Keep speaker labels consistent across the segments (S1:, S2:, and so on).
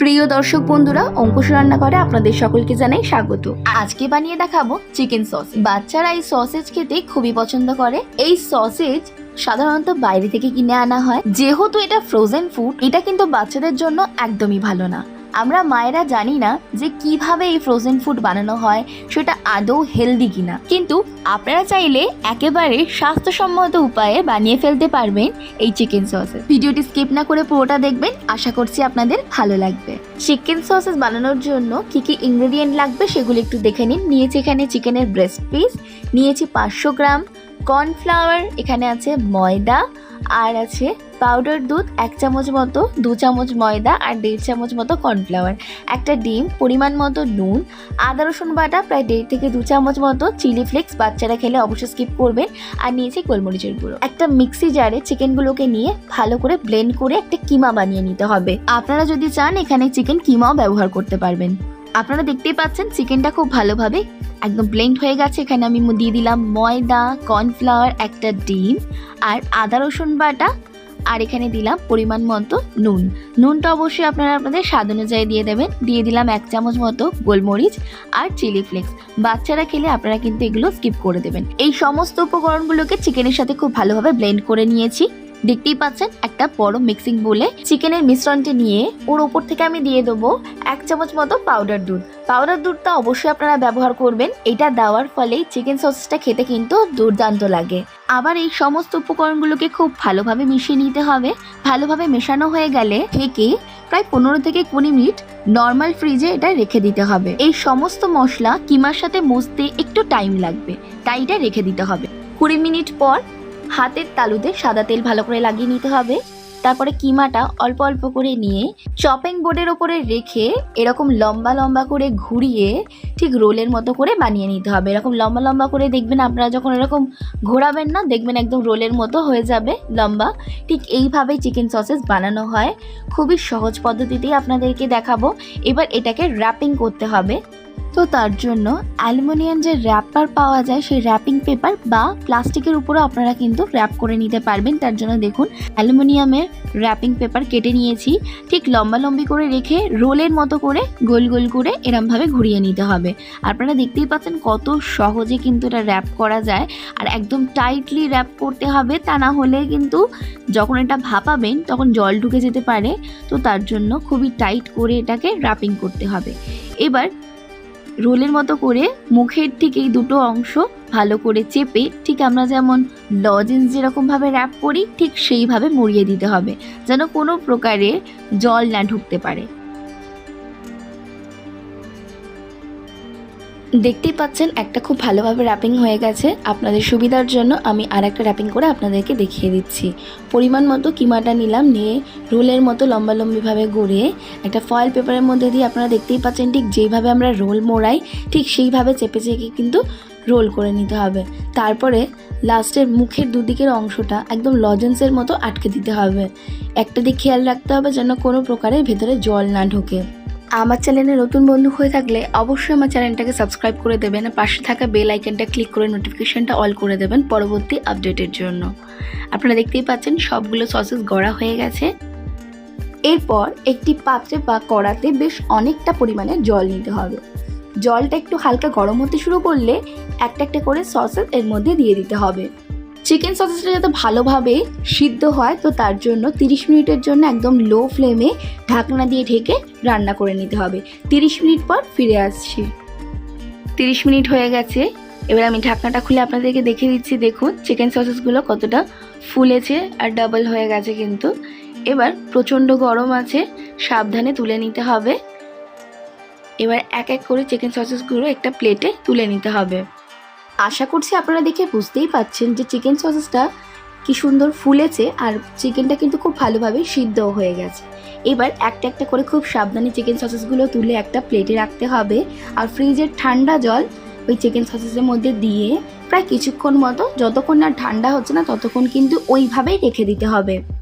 S1: প্রিয় দর্শক বন্ধুরা, অঙ্কুশ রান্না করে আপনাদের সকলকে জানাই স্বাগত। আজকে বানিয়ে দেখাবো চিকেন সস। বাচ্চারা এই সসেজ খেতে খুবই পছন্দ করে। এই সসেজ সাধারণত বাইরে থেকে কিনে আনা হয়। যেহেতু এটা ফ্রোজেন ফুড এটা কিন্তু বাচ্চাদের জন্য একদমই ভালো না। আমরা মায়েরা জানি না যে কীভাবে এই ফ্রোজেন ফুড বানানো হয়, সেটা আদৌ হেলদি কিনা। কিন্তু আপনারা চাইলে একেবারে স্বাস্থ্যসম্মত উপায়ে বানিয়ে ফেলতে পারবেন এই চিকেন সসেস ভিডিওটি স্কিপ না করে পুরোটা দেখবেন, আশা করছি আপনাদের ভালো লাগবে। চিকেন সসেস বানানোর জন্য কি কি ইনগ্রেডিয়েন্ট লাগবে সেগুলো একটু দেখে নিন। নিয়েছি এখানে চিকেনের ব্রেস্ট পিস নিয়েছি পাঁচশো গ্রাম কর্নফ্লাওয়ার এখানে আছে ময়দা আর আছে পাউডার দুধ, এক চামচ মতো, দু চামচ ময়দা আর দেড় চামচ মতো কর্নফ্লাওয়ার একটা ডিম, পরিমাণ মতো নুন, আদা, রসুন বাটা, প্রায় দেড় থেকে দু চামচ মতো চিলি ফ্লেক্স বাচ্চারা খেলে অবশ্যই স্কিপ করবেন। আর নিয়েছি গোলমরিচের গুঁড়ো। একটা মিক্সি জারে চিকেনগুলোকে নিয়ে ভালো করে ব্লেন্ড করে একটা কিমা বানিয়ে নিতে হবে। আপনারা যদি চান এখানে চিকেন কিমাও ব্যবহার করতে পারবেন। আপনারা দেখতেই পাচ্ছেন চিকেনটা খুব ভালোভাবে একদম ব্লেন্ড হয়ে গেছে। এখানে আমি দিয়ে দিলাম ময়দা কর্নফ্লাওয়ার একটা ডিম আর আদা, রসুন বাটা আর এখানে দিলাম পরিমাণ মতো নুন। নুনটা অবশ্যই আপনারা আপনাদের স্বাদ অনুযায়ী দিয়ে দেবেন। দিয়ে দিলাম এক চামচ মতো গোলমরিচ আর চিলি ফ্লেক্স বাচ্চারা খেলে আপনারা কিন্তু এগুলো স্কিপ করে দেবেন। এই সমস্ত উপকরণগুলোকে চিকেনের সাথে খুব ভালোভাবে ব্লেন্ড করে নিয়েছি। দেখতেই পাচ্ছেন, একটা বড় মিক্সিং বলে চিকেনের মিশ্রণটি নিয়ে ওর ওপর থেকে আমি দিয়ে দেবো এক চামচ মতো পাউডার দুধ। পাউডার দুধটা অবশ্যই আপনারা ব্যবহার করবেন, এটা দেওয়ার ফলে চিকেন সসটা খেতে কিন্তু দুর্দান্ত লাগে। আবার এই সমস্ত উপকরণগুলোকে খুব ভালোভাবে মিশিয়ে নিতে হবে। ভালোভাবে মেশানো হয়ে গেলে ঢেকে প্রায় পনেরো থেকে কুড়ি মিনিট নর্মাল ফ্রিজে এটা রেখে দিতে হবে। এই সমস্ত মশলা কিমার সাথে মুছতে একটু টাইম লাগবে, তাই এটা রেখে দিতে হবে। কুড়ি মিনিট পর হাতের তালুতে সাদা তেল ভালো করে লাগিয়ে নিতে হবে। তারপরে কিমাটা অল্প অল্প করে নিয়ে চপিং বোর্ডের ওপরে রেখে এরকম লম্বা লম্বা করে ঘুরিয়ে ঠিক রোলের মতো করে বানিয়ে নিতে হবে। এরকম লম্বা লম্বা করে দেখবেন আপনারা যখন এরকম ঘোরাবেন না, দেখবেন একদম রোলের মতো হয়ে যাবে লম্বা। ঠিক এইভাবেই চিকেন সসেস বানানো হয়। খুবই সহজ পদ্ধতিতেই আপনাদেরকে দেখাবো। এবার এটাকে র্যাপিং করতে হবে। তো তার জন্য অ্যালুমিনিয়াম যে র্যাপার পাওয়া যায়, সেই র্যাপিং পেপার বা প্লাস্টিকের উপরও আপনারা কিন্তু র্যাপ করে নিতে পারবেন। তার জন্য দেখুন, অ্যালুমিনিয়ামের র্যাপিং পেপার কেটে নিয়েছি। ঠিক লম্বা লম্বি করে রেখে রোলের মতো করে গোল গোল করে এরমভাবে ঘুরিয়ে নিতে হবে। আপনারা দেখতেই পাচ্ছেন কত সহজে কিন্তু এটা র্যাপ করা যায়। আর একদম টাইটলি র্যাপ করতে হবে, তা না হলে কিন্তু যখন এটা ভাপাবেন, তখন জল ঢুকে যেতে পারে। তো তার জন্য খুবই টাইট করে এটাকে র্যাপিং করতে হবে। এবার রোলের মতো করে মুখের ঠিক এই দুটো অংশ ভালো করে চেপে, ঠিক আমরা যেমন লজেন্স যেরকমভাবে র্যাপ করি, ঠিক সেইভাবে মুড়িয়ে দিতে হবে, যেন কোনো প্রকারে জল না ঢুকতে পারে। দেখতেই পাচ্ছেন, একটা খুব ভালোভাবে র্যাপিং হয়ে গেছে। আপনাদের সুবিধার জন্য আমি আর একটা র্যাপিং করে আপনাদেরকে দেখিয়ে দিচ্ছি। পরিমাণ মতো কিমাটা নিলাম, নিয়ে রোলের মতো লম্বা লম্বিভাবে গড়িয়ে একটা ফয়েল পেপারের মধ্যে দিয়ে আপনারা দেখতেই পাচ্ছেন, ঠিক যেইভাবে আমরা রোল মোড়াই, ঠিক সেইভাবে চেপে চেপে কিন্তু রোল করে নিতে হবে। তারপরে লাস্টের মুখের দুদিকের অংশটা একদম লজেন্সের মতো আটকে দিতে হবে। একটা দিক খেয়াল রাখতে হবে যেন কোনো প্রকারে ভেতরে জল না ঢোকে। আমার চ্যানেলে নতুন বন্ধু হয়ে থাকলে অবশ্যই আমার চ্যানেলটাকে সাবস্ক্রাইব করে দেবেন পাশে থাকা বেল আইকনটা ক্লিক করে নোটিফিকেশনটা অল করে দেবেন পরবর্তী আপডেটের জন্য। আপনারা দেখতেই পাচ্ছেন সবগুলো সসেস গড়া হয়ে গেছে। এরপর একটি পাত্রে বা কড়াতে বেশ অনেকটা পরিমাণে জল নিতে হবে। জলটা একটু হালকা গরম হতে শুরু করলে একটা একটা করে সসেস এর মধ্যে দিয়ে দিতে হবে। চিকেন সসেসটা যাতে ভালোভাবে সিদ্ধ হয়, তো তার জন্য 30 মিনিটের জন্য একদম লো ফ্লেমে ঢাকনা দিয়ে ঢেকে রান্না করে নিতে হবে। 30 মিনিট পর ফিরে আসছি। 30 মিনিট হয়ে গেছে। এবার আমি ঢাকনাটা খুলে আপনাদেরকে দেখিয়ে দিচ্ছি। দেখুন চিকেন সসেসগুলো কতটা ফুলেছে আর ডাবল হয়ে গেছে কিন্তু। এবার প্রচণ্ড গরম আছে, সাবধানে তুলে নিতে হবে। এবার এক এক করে চিকেন সসেসগুলো একটা প্লেটে তুলে নিতে হবে। আশা করছি আপনারা দেখে বুঝতেই পাচ্ছেন যে চিকেন সসেসটা কি সুন্দর ফুলেছে আর চিকেনটা কিন্তু খুব ভালোভাবে সিদ্ধও হয়ে গেছে। এবার একটা একটা করে খুব সাবধানে চিকেন সসেসগুলো তুলে একটা প্লেটে রাখতে হবে আর ফ্রিজের ঠান্ডা জল ওই চিকেন সসেসের মধ্যে দিয়ে প্রায় কিছুক্ষণ মতো, যতক্ষণ না ঠান্ডা হচ্ছে না, ততক্ষণ কিন্তু ওইভাবেই রেখে দিতে হবে।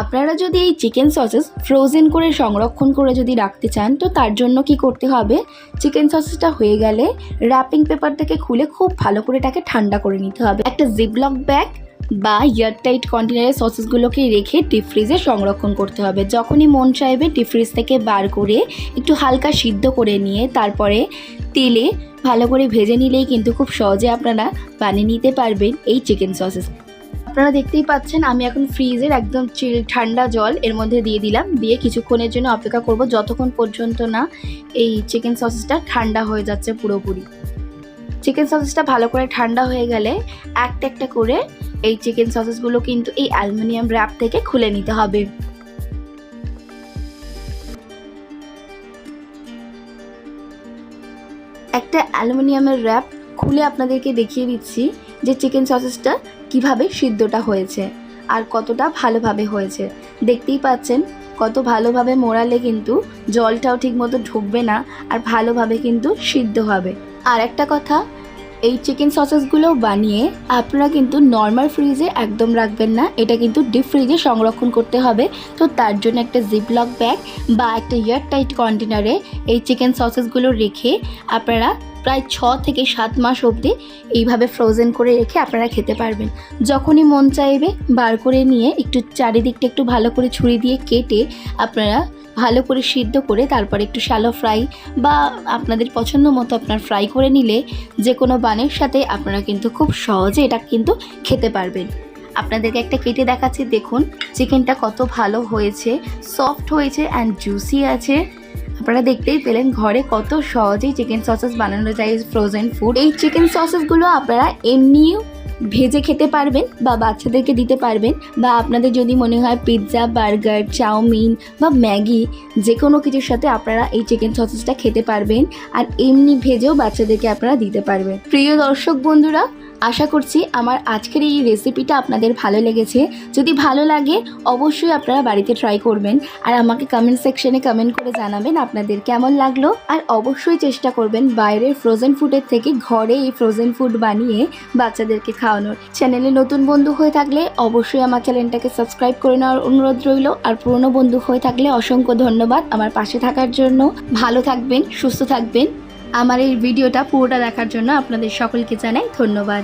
S1: আপনারা যদি এই চিকেন সসেস ফ্রোজেন করে সংরক্ষণ করে যদি রাখতে চান, তো তার জন্য কি করতে হবে? চিকেন সসেসটা হয়ে গেলে র্যাপিং পেপারটাকে খুলে খুব ভালো করে এটাকে ঠান্ডা করে নিতে হবে। একটা জিপলক ব্যাগ বা এয়ারটাইট কন্টেনারে সসেসগুলোকে রেখে ডিপ ফ্রিজে সংরক্ষণ করতে হবে। যখনই মন চাইবে ডিপ ফ্রিজ থেকে বার করে একটু হালকা সিদ্ধ করে নিয়ে তারপরে তেলে ভালো করে ভেজে নিলেই কিন্তু খুব সহজে আপনারা বানিয়ে নিতে পারবেন এই চিকেন সসেস। আপনারা দেখতেই পাচ্ছেন, আমি এখন ফ্রিজের একদম চিল ঠান্ডা জল এর মধ্যে দিয়ে দিলাম। দিয়ে কিছুক্ষণের জন্য অপেক্ষা করব, যতক্ষণ পর্যন্ত না এই চিকেন সসেসটা ঠান্ডা হয়ে যাচ্ছে পুরোপুরি। চিকেন সসেসটা ভালো করে ঠান্ডা হয়ে গেলে একটা একটা করে এই চিকেন সসেসগুলো কিন্তু এই অ্যালুমিনিয়াম র্যাপ থেকে খুলে নিতে হবে। একটা অ্যালুমিনিয়ামের র্যাপ খুলে আপনাদেরকে দেখিয়ে দিচ্ছি যে চিকেন সসেসটা কীভাবে সিদ্ধটা হয়েছে আর কতটা ভালোভাবে হয়েছে। দেখতেই পাচ্ছেন, কত ভালোভাবে মোড়ালে কিন্তু জলটাও ঠিকমতো ঢুকবে না আর ভালোভাবে কিন্তু সিদ্ধ হবে। আর একটা কথা, এই চিকেন সসেসগুলো বানিয়ে আপনারা কিন্তু নর্মাল ফ্রিজে একদম রাখবেন না, এটা কিন্তু ডিপ ফ্রিজে সংরক্ষণ করতে হবে। তো তার জন্য একটা জিপলক ব্যাগ বা একটা এয়ার টাইট কন্টেনারে এই চিকেন সসেসগুলো রেখে আপনারা প্রায় ছ থেকে সাত মাস অবধি এইভাবে ফ্রোজেন করে রেখে আপনারা খেতে পারবেন। যখনই মন চাইবে বার করে নিয়ে একটু চারিদিকটা একটু ভালো করে ছুরি দিয়ে কেটে আপনারা ভালো করে সিদ্ধ করে তারপর একটু শ্যালো ফ্রাই বা আপনাদের পছন্দ মতো আপনার ফ্রাই করে নিলে যে কোনো বানের সাথে আপনারা কিন্তু খুব সহজে এটা কিন্তু খেতে পারবেন। আপনাদেরকে একটা কেটে দেখাচ্ছি, দেখুন। চিকেনটা কত ভালো হয়েছে সফট হয়েছে অ্যান্ড জুসি আছে। আপনারা দেখতেই পেলেন ঘরে কত সহজেই চিকেন সসেস বানানো যায় ফ্রোজেন ফুড এই চিকেন সসেসগুলো আপনারা এমনিও ভেজে খেতে পারবেন বা বাচ্চাদেরকে দিতে পারবেন বা আপনাদের যদি মনে হয় পিৎজা বার্গার চাউমিন বা ম্যাগি যে কোনো কিছুর সাথে আপনারা এই চিকেন সসেসটা খেতে পারবেন। আর এমনি ভেজেও বাচ্চাদেরকে আপনারা দিতে পারবেন। প্রিয় দর্শক বন্ধুরা আশা করছি আমার আজকের এই রেসিপিটা আপনাদের ভালো লেগেছে। যদি ভালো লাগে, অবশ্যই আপনারা বাড়িতে ট্রাই করবেন। আর আমাকে কমেন্ট সেকশনে কমেন্ট করে জানাবেন আপনাদের কেমন লাগল। আর অবশ্যই চেষ্টা করবেন বাইরের ফ্রোজেন ফুডের থেকে ঘরে এই ফ্রোজেন ফুড বানিয়ে বাচ্চাদেরকে খাওয়ানোর। চ্যানেলে নতুন বন্ধু হয়ে থাকলে অবশ্যই আমার চ্যানেলটাকে সাবস্ক্রাইব করে নেওয়ার অনুরোধ রইল। আর পুরনো বন্ধু হয়ে থাকলে অসংখ্য ধন্যবাদ আমার পাশে থাকার জন্য। ভালো থাকবেন, সুস্থ থাকবেন। আমার এই ভিডিওটা পুরোটা দেখার জন্য আপনাদের সকলকে জানাই ধন্যবাদ।